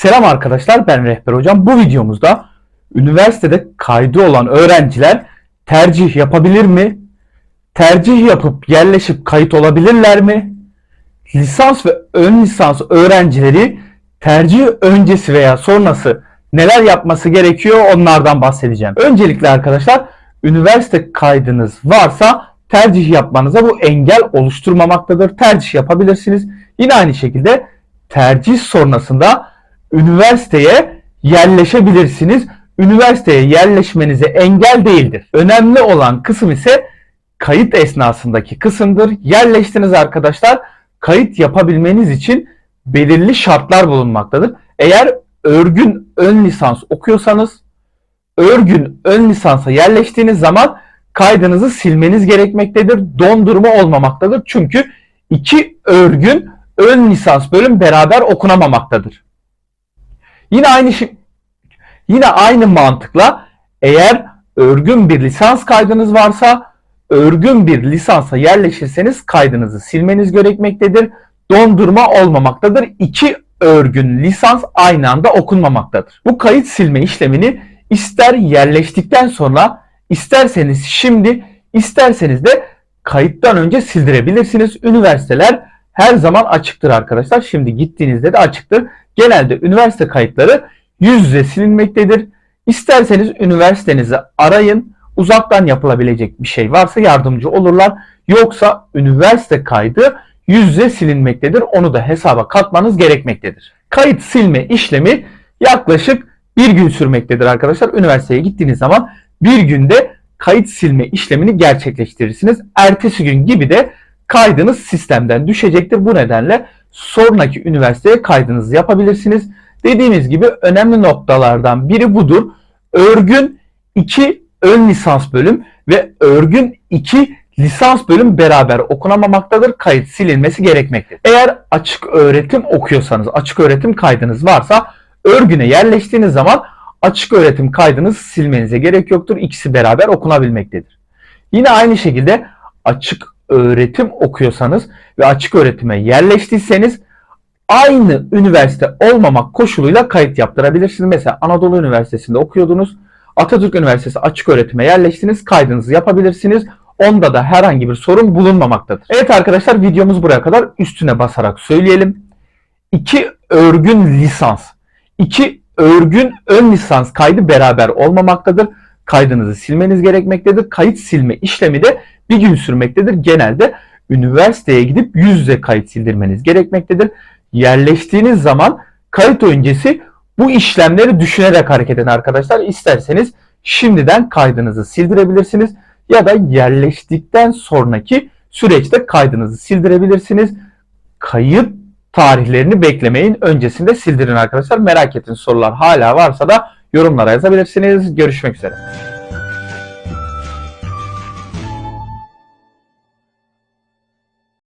Selam arkadaşlar ben Rehber Hocam. Bu videomuzda üniversitede kaydı olan öğrenciler tercih yapabilir mi? Tercih yapıp yerleşip kayıt olabilirler mi? Lisans ve ön lisans öğrencileri tercih öncesi veya sonrası neler yapması gerekiyor onlardan bahsedeceğim. Öncelikle arkadaşlar üniversite kaydınız varsa tercih yapmanıza bu engel oluşturmamaktadır. Tercih yapabilirsiniz. Yine aynı şekilde tercih sonrasında üniversiteye yerleşebilirsiniz. Üniversiteye yerleşmenize engel değildir. Önemli olan kısım ise kayıt esnasındaki kısımdır. Yerleştiniz arkadaşlar. Kayıt yapabilmeniz için belirli şartlar bulunmaktadır. Eğer örgün ön lisans okuyorsanız örgün ön lisansa yerleştiğiniz zaman kaydınızı silmeniz gerekmektedir. Dondurma olmamaktadır. Çünkü iki örgün ön lisans bölüm beraber okunamamaktadır. Yine aynı yine aynı mantıkla eğer örgün bir lisans kaydınız varsa örgün bir lisansa yerleşirseniz kaydınızı silmeniz gerekmektedir. Dondurma olmamaktadır. İki örgün lisans aynı anda okunmamaktadır. Bu kayıt silme işlemini ister yerleştikten sonra isterseniz şimdi isterseniz de kayıttan önce sildirebilirsiniz. Üniversiteler her zaman açıktır arkadaşlar. Şimdi gittiğinizde de açıktır. Genelde üniversite kayıtları yüz yüze silinmektedir. İsterseniz üniversitenizi arayın. Uzaktan yapılabilecek bir şey varsa yardımcı olurlar. Yoksa üniversite kaydı yüz yüze silinmektedir. Onu da hesaba katmanız gerekmektedir. Kayıt silme işlemi yaklaşık bir gün sürmektedir arkadaşlar. Üniversiteye gittiğiniz zaman bir günde kayıt silme işlemini gerçekleştirirsiniz. Ertesi gün gibi de kaydınız sistemden düşecektir. Bu nedenle sonraki üniversiteye kaydınızı yapabilirsiniz. Dediğimiz gibi önemli noktalardan biri budur. Örgün 2 ön lisans bölüm ve örgün 2 lisans bölüm beraber okunamamaktadır. Kayıt silinmesi gerekmektedir. Eğer açık öğretim okuyorsanız, açık öğretim kaydınız varsa örgüne yerleştiğiniz zaman açık öğretim kaydınızı silmenize gerek yoktur. İkisi beraber okunabilmektedir. Yine aynı şekilde açık öğretim okuyorsanız ve açık öğretime yerleştiyseniz aynı üniversite olmamak koşuluyla kayıt yaptırabilirsiniz. Mesela Anadolu Üniversitesi'nde okuyordunuz. Atatürk Üniversitesi açık öğretime yerleştiniz. Kaydınızı yapabilirsiniz. Onda da herhangi bir sorun bulunmamaktadır. Evet arkadaşlar videomuz buraya kadar üstüne basarak söyleyelim. İki örgün lisans, iki örgün ön lisans kaydı beraber olmamaktadır. Kaydınızı silmeniz gerekmektedir. Kayıt silme işlemi de bir gün sürmektedir. Genelde üniversiteye gidip yüz yüze kayıt sildirmeniz gerekmektedir. Yerleştiğiniz zaman kayıt öncesi bu işlemleri düşünerek hareket edin arkadaşlar. İsterseniz şimdiden kaydınızı sildirebilirsiniz ya da yerleştikten sonraki süreçte kaydınızı sildirebilirsiniz. Kayıt tarihlerini beklemeyin. Öncesinde sildirin arkadaşlar. Merak ettiğiniz sorular hala varsa da yorumlara yazabilirsiniz. Görüşmek üzere.